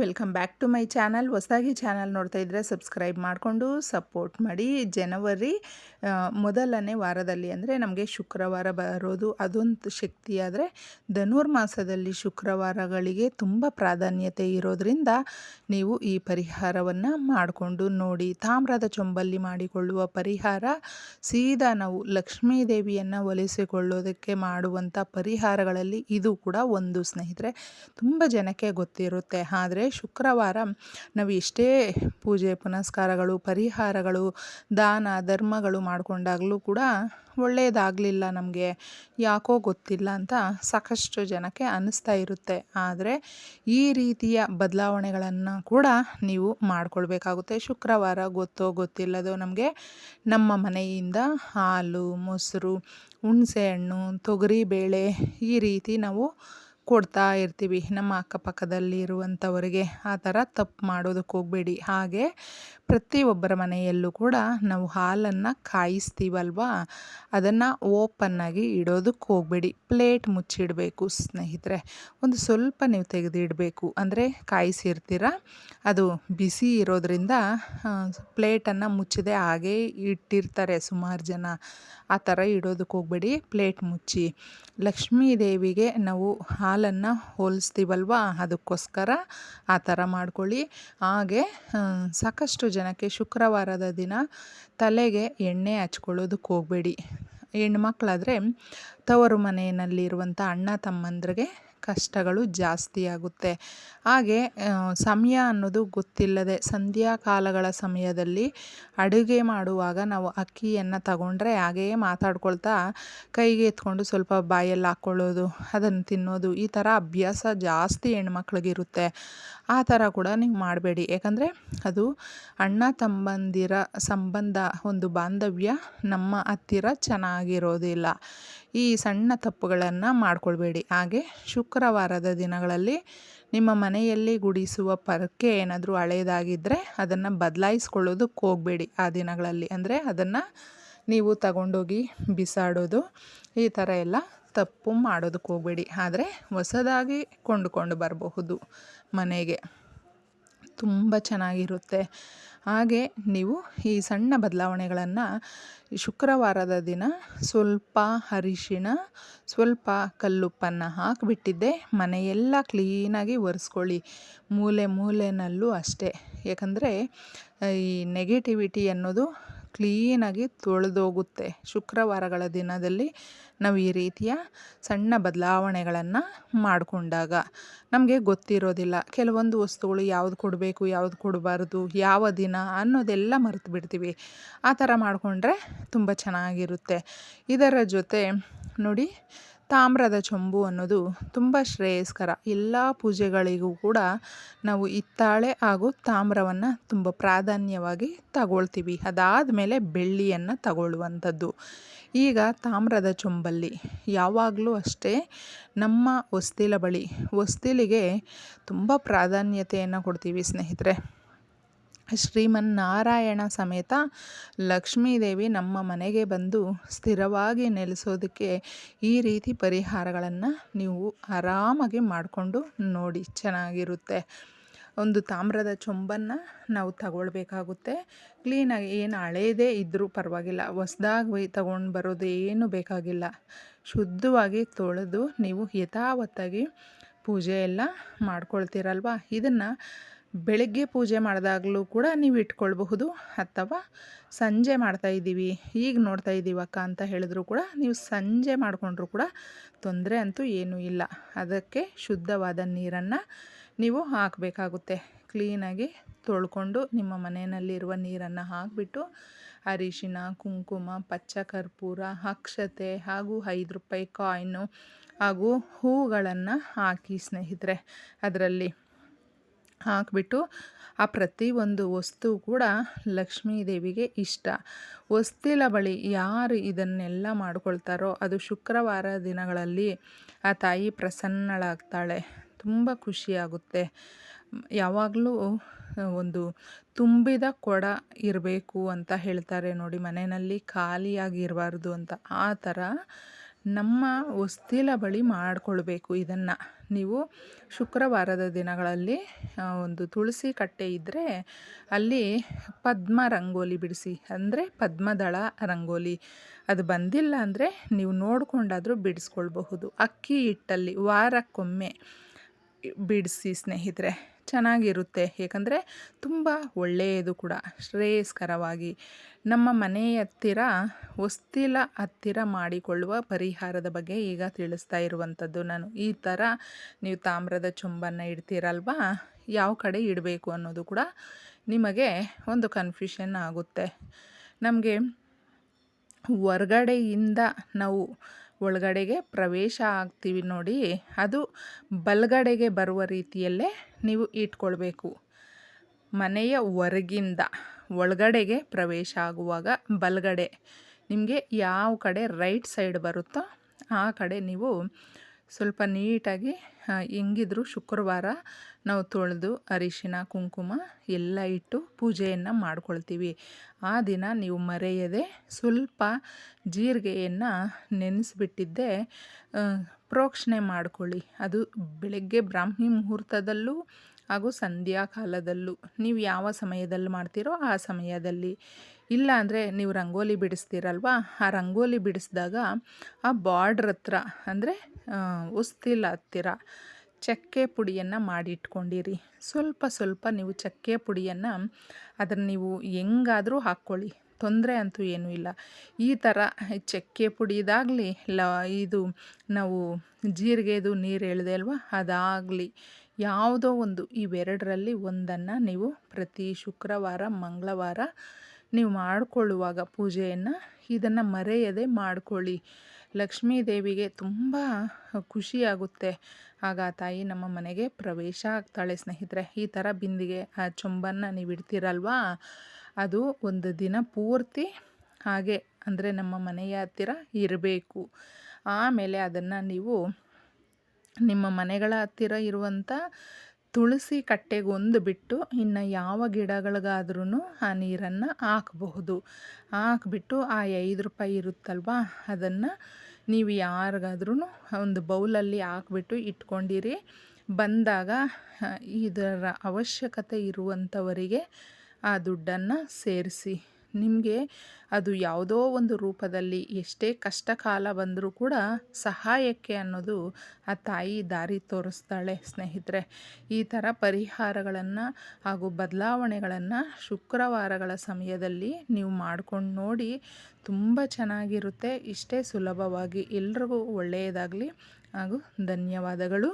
Welcome back to my channel ಹೊಸದಾಗಿ channel ನೋಡ್ತಾ ಇದ್ದರೆ ಸಬ್ಸ್ಕ್ರೈಬ್ ಮಾಡಿಕೊಂಡು ಸಪೋರ್ಟ್ ಮಾಡಿ. ಜನವರಿ ಮೊದಲನೇ ವಾರದಲ್ಲಿ ಅಂದರೆ ನಮಗೆ ಶುಕ್ರವಾರ ಬರೋದು ಅದೊಂದು ಶಕ್ತಿ ಆದರೆ ಧನುರ್ಮಾಸದಲ್ಲಿ ಶುಕ್ರವಾರಗಳಿಗೆ ತುಂಬ ಪ್ರಾಧಾನ್ಯತೆ ಇರೋದರಿಂದ ನೀವು ಈ ಪರಿಹಾರವನ್ನು ಮಾಡಿಕೊಂಡು ನೋಡಿ. ತಾಮ್ರದ ಚೊಂಬಲ್ಲಿ ಮಾಡಿಕೊಳ್ಳುವ ಪರಿಹಾರ, ಸೀದಾ ನಾವು ಲಕ್ಷ್ಮೀ ದೇವಿಯನ್ನು ಒಲಿಸಿಕೊಳ್ಳೋದಕ್ಕೆ ಮಾಡುವಂಥ ಪರಿಹಾರಗಳಲ್ಲಿ ಇದು ಕೂಡ ಒಂದು ಸ್ನೇಹಿತರೆ. ತುಂಬ ಜನಕ್ಕೆ ಗೊತ್ತಿರುತ್ತೆ. ಆದರೆ ಶುಕ್ರವಾರ ನಾವು ಎಷ್ಟೇ ಪೂಜೆ, ಪುನಸ್ಕಾರಗಳು, ಪರಿಹಾರಗಳು, ದಾನ, ಧರ್ಮಗಳು ಮಾಡಿಕೊಂಡಾಗಲೂ ಕೂಡ ಒಳ್ಳೆಯದಾಗಲಿಲ್ಲ ನಮಗೆ. ಯಾಕೋ ಗೊತ್ತಿಲ್ಲ ಅಂತ ಸಾಕಷ್ಟು ಜನಕ್ಕೆ ಅನ್ನಿಸ್ತಾ ಇರುತ್ತೆ. ಆದರೆ ಈ ರೀತಿಯ ಬದಲಾವಣೆಗಳನ್ನು ಕೂಡ ನೀವು ಮಾಡಿಕೊಳ್ಬೇಕಾಗುತ್ತೆ. ಶುಕ್ರವಾರ ಗೊತ್ತೋ ಗೊತ್ತಿಲ್ಲದೋ ನಮಗೆ ನಮ್ಮ ಮನೆಯಿಂದ ಹಾಲು, ಮೊಸರು ಹುಣಸೆ ಹುಣಸೆಹಣ್ಣು, ತೊಗರಿಬೇಳೆ ಈ ರೀತಿ ನಾವು ಕೊಡ್ತಾ ಇರ್ತೀವಿ. ನಮ್ಮ ಅಕ್ಕಪಕ್ಕದಲ್ಲಿ ಇರುವಂಥವರಿಗೆ ಆ ಥರ ತಪ್ಪು ಮಾಡೋದಕ್ಕೆ ಹೋಗಬೇಡಿ. ಹಾಗೆ ಪ್ರತಿಯೊಬ್ಬರ ಮನೆಯಲ್ಲೂ ಕೂಡ ನಾವು ಹಾಲನ್ನು ಕಾಯಿಸ್ತೀವಲ್ವಾ? ಅದನ್ನು ಓಪನ್ನಾಗಿ ಇಡೋದಕ್ಕೆ ಹೋಗಬೇಡಿ. ಪ್ಲೇಟ್ ಮುಚ್ಚಿಡಬೇಕು ಸ್ನೇಹಿತರೆ. ಒಂದು ಸ್ವಲ್ಪ ನೀವು ತೆಗೆದಿಡಬೇಕು. ಅಂದರೆ ಕಾಯಿಸಿರ್ತೀರ? ಅದು ಬಿಸಿ ಇರೋದ್ರಿಂದ ಪ್ಲೇಟನ್ನು ಮುಚ್ಚದೆ ಹಾಗೇ ಇಟ್ಟಿರ್ತಾರೆ ಸುಮಾರು ಜನ. ಆ ಥರ ಇಡೋದಕ್ಕೆ ಹೋಗಬೇಡಿ. ಪ್ಲೇಟ್ ಮುಚ್ಚಿ. ಲಕ್ಷ್ಮೀ ದೇವಿಗೆ ನಾವು ಹಾಲನ್ನು ಹೋಲಿಸ್ತೀವಲ್ವ? ಅದಕ್ಕೋಸ್ಕರ ಆ ಥರ ಮಾಡ್ಕೊಳ್ಳಿ. ಹಾಗೆ ಸಾಕಷ್ಟು ಜನಕ್ಕೆ ಶುಕ್ರವಾರದ ದಿನ ತಲೆಗೆ ಎಣ್ಣೆ ಹಚ್ಕೊಳ್ಳೋದಕ್ಕೆ ಹೋಗಬೇಡಿ. ಹೆಣ್ಮಕ್ಳಾದರೆ ತವರು ಮನೆಯಲ್ಲಿರುವಂಥ ಅಣ್ಣ ತಮ್ಮಂದ್ರಿಗೆ ಕಷ್ಟಗಳು ಜಾಸ್ತಿ ಆಗುತ್ತೆ. ಹಾಗೆ ಸಮಯ ಅನ್ನೋದು ಗೊತ್ತಿಲ್ಲದೆ ಸಂಧ್ಯಾ ಕಾಲಗಳ ಸಮಯದಲ್ಲಿ ಅಡುಗೆ ಮಾಡುವಾಗ ನಾವು ಅಕ್ಕಿಯನ್ನು ತಗೊಂಡ್ರೆ ಹಾಗೆಯೇ ಮಾತಾಡ್ಕೊಳ್ತಾ ಕೈಗೆ ಎತ್ಕೊಂಡು ಸ್ವಲ್ಪ ಬಾಯಲ್ಲಿ ಹಾಕ್ಕೊಳ್ಳೋದು, ಅದನ್ನು ತಿನ್ನೋದು, ಈ ಥರ ಅಭ್ಯಾಸ ಜಾಸ್ತಿ ಹೆಣ್ಮಕ್ಳಿಗಿರುತ್ತೆ. ಆ ಥರ ಕೂಡ ನೀವು ಮಾಡಬೇಡಿ. ಯಾಕಂದರೆ ಅದು ಅಣ್ಣ ತಮ್ಮಂದಿರ ಸಂಬಂಧ, ಒಂದು ಬಾಂಧವ್ಯ ನಮ್ಮ ಹತ್ತಿರ ಚೆನ್ನಾಗಿರೋದಿಲ್ಲ. ಈ ಸಣ್ಣ ತಪ್ಪುಗಳನ್ನು ಮಾಡಿಕೊಳ್ಬೇಡಿ. ಹಾಗೆ ಶುಕ್ರವಾರದ ದಿನಗಳಲ್ಲಿ ನಿಮ್ಮ ಮನೆಯಲ್ಲಿ ಗುಡಿಸುವ ಪರಕೆ ಏನಾದರೂ ಹಳೆಯದಾಗಿದ್ದರೆ ಅದನ್ನು ಬದಲಾಯಿಸ್ಕೊಳ್ಳೋದಕ್ಕೆ ಹೋಗಬೇಡಿ. ಆ ದಿನಗಳಲ್ಲಿ ಅಂದರೆ ಅದನ್ನು ನೀವು ತಗೊಂಡೋಗಿ ಬಿಸಾಡೋದು, ಈ ಥರ ಎಲ್ಲ ತಪ್ಪು ಮಾಡೋದಕ್ಕೆ ಹೋಗಬೇಡಿ. ಆದರೆ ಹೊಸದಾಗಿ ಕೊಂಡುಕೊಂಡು ಬರಬಹುದು ಮನೆಗೆ. ತುಂಬ ಚೆನ್ನಾಗಿರುತ್ತೆ. ಹಾಗೆ ನೀವು ಈ ಸಣ್ಣ ಬದಲಾವಣೆಗಳನ್ನು ಶುಕ್ರವಾರದ ದಿನ ಸ್ವಲ್ಪ ಅರಿಶಿಣ, ಸ್ವಲ್ಪ ಕಲ್ಲುಪ್ಪನ್ನು ಹಾಕಿಬಿಟ್ಟಿದ್ದೆ. ಮನೆಯೆಲ್ಲ ಕ್ಲೀನಾಗಿ ಒರೆಸ್ಕೊಳ್ಳಿ. ಮೂಲೆ ಮೂಲೆನಲ್ಲೂ ಅಷ್ಟೇ. ಯಾಕಂದರೆ ಈ ನೆಗೆಟಿವಿಟಿ ಅನ್ನೋದು ಕ್ಲೀನಾಗಿ ತೊಳೆದೋಗುತ್ತೆ. ಶುಕ್ರವಾರಗಳ ದಿನದಲ್ಲಿ ನಾವು ಈ ರೀತಿಯ ಸಣ್ಣ ಬದಲಾವಣೆಗಳನ್ನು ಮಾಡಿಕೊಂಡಾಗ ನಮಗೆ ಗೊತ್ತಿರೋದಿಲ್ಲ. ಕೆಲವೊಂದು ವಸ್ತುಗಳು ಯಾವುದು ಕೊಡಬೇಕು, ಯಾವುದು ಕೊಡಬಾರ್ದು, ಯಾವ ದಿನ ಅನ್ನೋದೆಲ್ಲ ಮರೆತು ಬಿಡ್ತೀವಿ. ಆ ಥರ ಮಾಡಿಕೊಂಡ್ರೆ ತುಂಬ ಚೆನ್ನಾಗಿರುತ್ತೆ. ಇದರ ಜೊತೆ ನೋಡಿ ತಾಮ್ರದ ಚೊಂಬು ಅನ್ನೋದು ತುಂಬ ಶ್ರೇಯಸ್ಕರ. ಎಲ್ಲ ಪೂಜೆಗಳಿಗೂ ಕೂಡ ನಾವು ಹಿತ್ತಾಳೆ ಹಾಗೂ ತಾಮ್ರವನ್ನು ತುಂಬ ಪ್ರಾಧಾನ್ಯವಾಗಿ ತಗೊಳ್ತೀವಿ. ಅದಾದ ಮೇಲೆ ಬೆಳ್ಳಿಯನ್ನು ತಗೊಳ್ಳುವಂಥದ್ದು. ಈಗ ತಾಮ್ರದ ಚೊಂಬಲ್ಲಿ ಯಾವಾಗಲೂ ಅಷ್ಟೇ ನಮ್ಮ ಹೊಸ್ತಿಲ ಬಳಿ, ಹೊಸ್ತಿಲಿಗೆ ತುಂಬ ಪ್ರಾಧಾನ್ಯತೆಯನ್ನು ಕೊಡ್ತೀವಿ ಸ್ನೇಹಿತರೆ. ಶ್ರೀಮನ್ನಾರಾಯಣ ಸಮೇತ ಲಕ್ಷ್ಮೀದೇವಿ ನಮ್ಮ ಮನೆಗೆ ಬಂದು ಸ್ಥಿರವಾಗಿ ನೆಲೆಸೋದಕ್ಕೆ ಈ ರೀತಿ ಪರಿಹಾರಗಳನ್ನು ನೀವು ಆರಾಮಾಗಿ ಮಾಡಿಕೊಂಡು ನೋಡಿ, ಚೆನ್ನಾಗಿರುತ್ತೆ. ಒಂದು ತಾಮ್ರದ ಚೊಂಬನ್ನು ನಾವು ತಗೊಳ್ಬೇಕಾಗುತ್ತೆ. ಕ್ಲೀನಾಗಿ ಏನು ಹಳೇದೇ ಇದ್ದರೂ ಪರವಾಗಿಲ್ಲ, ಹೊಸ್ದಾಗಿ ತಗೊಂಡು ಬರೋದು ಏನು ಬೇಕಾಗಿಲ್ಲ. ಶುದ್ಧವಾಗಿ ತೊಳೆದು ನೀವು ಯಥಾವತ್ತಾಗಿ ಪೂಜೆ ಎಲ್ಲ ಮಾಡ್ಕೊಳ್ತೀರಲ್ವ? ಇದನ್ನು ಬೆಳಗ್ಗೆ ಪೂಜೆ ಮಾಡಿದಾಗಲೂ ಕೂಡ ನೀವು ಇಟ್ಕೊಳ್ಬಹುದು ಅಥವಾ ಸಂಜೆ ಮಾಡ್ತಾ ಇದ್ದೀವಿ, ಈಗ ನೋಡ್ತಾ ಇದ್ದೀವಕ್ಕ ಅಂತ ಹೇಳಿದ್ರು ಕೂಡ ನೀವು ಸಂಜೆ ಮಾಡಿಕೊಂಡ್ರು ಕೂಡ ತೊಂದರೆ ಅಂತೂ ಏನೂ ಇಲ್ಲ. ಅದಕ್ಕೆ ಶುದ್ಧವಾದ ನೀರನ್ನು ನೀವು ಹಾಕಬೇಕಾಗುತ್ತೆ. ಕ್ಲೀನಾಗಿ ತೊಳ್ಕೊಂಡು ನಿಮ್ಮ ಮನೆಯಲ್ಲಿರುವ ನೀರನ್ನು ಹಾಕಿಬಿಟ್ಟು ಅರಿಶಿನ ಕುಂಕುಮ ಪಚ್ಚ ಕರ್ಪೂರ ಅಕ್ಷತೆ ಹಾಗೂ ಐದು ರೂಪಾಯಿ ಕಾಯಿನು ಹಾಗೂ ಹೂಗಳನ್ನು ಹಾಕಿ ಸ್ನೇಹಿತರೆ, ಅದರಲ್ಲಿ ಹಾಕಿಬಿಟ್ಟು ಆ ಪ್ರತಿಯೊಂದು ವಸ್ತು ಕೂಡ ಲಕ್ಷ್ಮೀ ದೇವಿಗೆ ಇಷ್ಟ. ವಸ್ತಿಲ ಬಳಿ ಯಾರು ಇದನ್ನೆಲ್ಲ ಮಾಡ್ಕೊಳ್ತಾರೋ ಅದು ಶುಕ್ರವಾರ ದಿನಗಳಲ್ಲಿ ಆ ತಾಯಿ ಪ್ರಸನ್ನಳಾಗ್ತಾಳೆ. ತುಂಬ ಖುಷಿಯಾಗುತ್ತೆ. ಯಾವಾಗಲೂ ಒಂದು ತುಂಬಿದ ಕೊಡ ಇರಬೇಕು ಅಂತ ಹೇಳ್ತಾರೆ ನೋಡಿ ಮನೆಯಲ್ಲಿ, ಖಾಲಿಯಾಗಿರಬಾರ್ದು ಅಂತ. ಆ ಥರ ನಮ್ಮ ಹೊಸ್ತಿಲ ಬಳಿ ಮಾಡಿಕೊಳ್ಬೇಕು ಇದನ್ನು. ನೀವು ಶುಕ್ರವಾರದ ದಿನಗಳಲ್ಲಿ ಒಂದು ತುಳಸಿ ಕಟ್ಟೆ ಇದ್ದರೆ ಅಲ್ಲಿ ಪದ್ಮ ರಂಗೋಲಿ ಬಿಡಿಸಿ. ಅಂದರೆ ಪದ್ಮದಳ ರಂಗೋಲಿ. ಅದು ಬಂದಿಲ್ಲ ಅಂದರೆ ನೀವು ನೋಡಿಕೊಂಡಾದರೂ ಬಿಡಿಸ್ಕೊಳ್ಬಹುದು. ಅಕ್ಕಿ ಹಿಟ್ಟಲ್ಲಿ ವಾರಕ್ಕೊಮ್ಮೆ ಬಿಡಿಸಿ ಸ್ನೇಹಿತರೆ. ಚೆನ್ನಾಗಿರುತ್ತೆ. ಏಕೆಂದರೆ ತುಂಬ ಒಳ್ಳೆಯದು ಕೂಡ. ಶ್ರೇಯಸ್ಕರವಾಗಿ ನಮ್ಮ ಮನೆಯ ಹತ್ತಿರ ಹೊಸ್ತಿಲ ಹತ್ತಿರ ಮಾಡಿಕೊಳ್ಳುವ ಪರಿಹಾರದ ಬಗ್ಗೆ ಈಗ ತಿಳಿಸ್ತಾ ಇರುವಂಥದ್ದು ನಾನು. ಈ ಥರ ನೀವು ತಾಮ್ರದ ಚೊಂಬನ್ನು ಇಡ್ತೀರಲ್ವಾ? ಯಾವ ಕಡೆ ಇಡಬೇಕು ಅನ್ನೋದು ಕೂಡ ನಿಮಗೆ ಒಂದು ಕನ್ಫ್ಯೂಷನ್ ಆಗುತ್ತೆ. ನಮಗೆ ಹೊರಗಡೆಯಿಂದ ನಾವು ಒಳಗಡೆಗೆ ಪ್ರವೇಶ ಆಗ್ತೀವಿ ನೋಡಿ. ಅದು ಬಲಗಡೆಗೆ ಬರುವ ರೀತಿಯಲ್ಲೇ ನೀವು ಇಟ್ಕೊಳ್ಬೇಕು. ಮನೆಯ ಹೊರಗಿಂದ ಒಳಗಡೆಗೆ ಪ್ರವೇಶ ಆಗುವಾಗ ಬಲಗಡೆ. ನಿಮಗೆ ಯಾವ ಕಡೆ ರೈಟ್ ಸೈಡ್ ಬರುತ್ತೋ ಆ ಕಡೆ ನೀವು ಸ್ವಲ್ಪ ನೀಟಾಗಿ ಹೆಂಗಿದ್ರು ಶುಕ್ರವಾರ ನಾವು ತೊಳೆದು ಅರಿಶಿನ, ಕುಂಕುಮ ಎಲ್ಲ ಇಟ್ಟು ಪೂಜೆಯನ್ನು ಮಾಡ್ಕೊಳ್ತೀವಿ. ಆ ದಿನ ನೀವು ಮರೆಯದೆ ಸ್ವಲ್ಪ ಜೀರಿಗೆಯನ್ನು ನೆನೆಸಿಬಿಟ್ಟಿದ್ದೆ ಪ್ರೋಕ್ಷಣೆ ಮಾಡ್ಕೊಳ್ಳಿ. ಅದು ಬೆಳಗ್ಗೆ ಬ್ರಾಹ್ಮಿ ಮುಹೂರ್ತದಲ್ಲೂ ಹಾಗೂ ಸಂಧ್ಯಾ ಕಾಲದಲ್ಲೂ ನೀವು ಯಾವ ಸಮಯದಲ್ಲಿ ಮಾಡ್ತೀರೋ ಆ ಸಮಯದಲ್ಲಿ. ಇಲ್ಲ ಅಂದರೆ ನೀವು ರಂಗೋಲಿ ಬಿಡಿಸ್ತೀರಲ್ವ? ಆ ರಂಗೋಲಿ ಬಿಡಿಸಿದಾಗ ಆ ಬಾರ್ಡ್ರ್ ಹತ್ರ ಅಂದರೆ ಹೊಸ್ತಿಲ ಹತ್ತಿರ ಚಕ್ಕೆ ಪುಡಿಯನ್ನು ಮಾಡಿಟ್ಕೊಂಡಿರಿ. ಸ್ವಲ್ಪ ಸ್ವಲ್ಪ ನೀವು ಚಕ್ಕೆ ಪುಡಿಯನ್ನು ಅದನ್ನು ನೀವು ಹೆಂಗಾದರೂ ಹಾಕ್ಕೊಳ್ಳಿ. ತೊಂದರೆ ಅಂತೂ ಏನೂ ಇಲ್ಲ. ಈ ಥರ ಚಕ್ಕೆ ಪುಡಿದಾಗಲಿ, ಲ, ಇದು ನಾವು ಜೀರಿಗೆದು ನೀರು ಹೇಳಿದೆ ಅಲ್ವಾ? ಅದಾಗಲಿ ಯಾವುದೋ ಒಂದು ಇವೆರಡರಲ್ಲಿ ಒಂದನ್ನು ನೀವು ಪ್ರತಿ ಶುಕ್ರವಾರ, ಮಂಗಳವಾರ ನೀವು ಮಾಡಿಕೊಳ್ಳುವಾಗ ಪೂಜೆಯನ್ನು ಇದನ್ನು ಮರೆಯದೆ ಮಾಡಿಕೊಳ್ಳಿ. ಲಕ್ಷ್ಮೀ ದೇವಿಗೆ ತುಂಬ ಖುಷಿಯಾಗುತ್ತೆ. ಆಗ ತಾಯಿ ನಮ್ಮ ಮನೆಗೆ ಪ್ರವೇಶ ಆಗ್ತಾಳೆ ಸ್ನೇಹಿತರೆ. ಈ ಥರ ಬಿಂದಿಗೆ, ಆ ಚೊಂಬನ್ನು ನೀವು ಇಡ್ತೀರಲ್ವಾ? ಅದು ಒಂದು ದಿನ ಪೂರ್ತಿ ಹಾಗೆ ಅಂದರೆ ನಮ್ಮ ಮನೆಯ ಹತ್ತಿರ ಇರಬೇಕು. ಆಮೇಲೆ ಅದನ್ನು ನೀವು ನಿಮ್ಮ ಮನೆಗಳ ಹತ್ತಿರ ಇರುವಂಥ ತುಳಸಿ ಕಟ್ಟೆಗೊಂದು ಬಿಟ್ಟು ಇನ್ನು ಯಾವ ಗಿಡಗಳಿಗಾದ್ರೂ ಆ ನೀರನ್ನು ಹಾಕಬಹುದು. ಹಾಕ್ಬಿಟ್ಟು ಆ ಐದು ರೂಪಾಯಿ ಇರುತ್ತಲ್ವಾ? ಅದನ್ನು ನೀವು ಯಾರಿಗಾದ್ರೂ ಒಂದು ಬೌಲಲ್ಲಿ ಹಾಕ್ಬಿಟ್ಟು ಇಟ್ಕೊಂಡಿರಿ. ಬಂದಾಗ ಇದರ ಅವಶ್ಯಕತೆ ಇರುವಂಥವರಿಗೆ ಆ ದುಡ್ಡನ್ನು ಸೇರಿಸಿ. ನಿಮಗೆ ಅದು ಯಾವುದೋ ಒಂದು ರೂಪದಲ್ಲಿ ಎಷ್ಟೇ ಕಷ್ಟ ಕಾಲ ಬಂದರೂ ಕೂಡ ಸಹಾಯಕ್ಕೆ ಅನ್ನೋದು ಆ ತಾಯಿ ದಾರಿ ತೋರಿಸ್ತಾಳೆ ಸ್ನೇಹಿತರೆ. ಈ ಥರ ಪರಿಹಾರಗಳನ್ನು ಹಾಗೂ ಬದಲಾವಣೆಗಳನ್ನು ಶುಕ್ರವಾರಗಳ ಸಮಯದಲ್ಲಿ ನೀವು ಮಾಡ್ಕೊಂಡು ನೋಡಿ ತುಂಬ ಚೆನ್ನಾಗಿರುತ್ತೆ. ಇಷ್ಟೇ ಸುಲಭವಾಗಿ ಎಲ್ರಿಗೂ ಒಳ್ಳೆಯದಾಗಲಿ ಹಾಗೂ ಧನ್ಯವಾದಗಳು.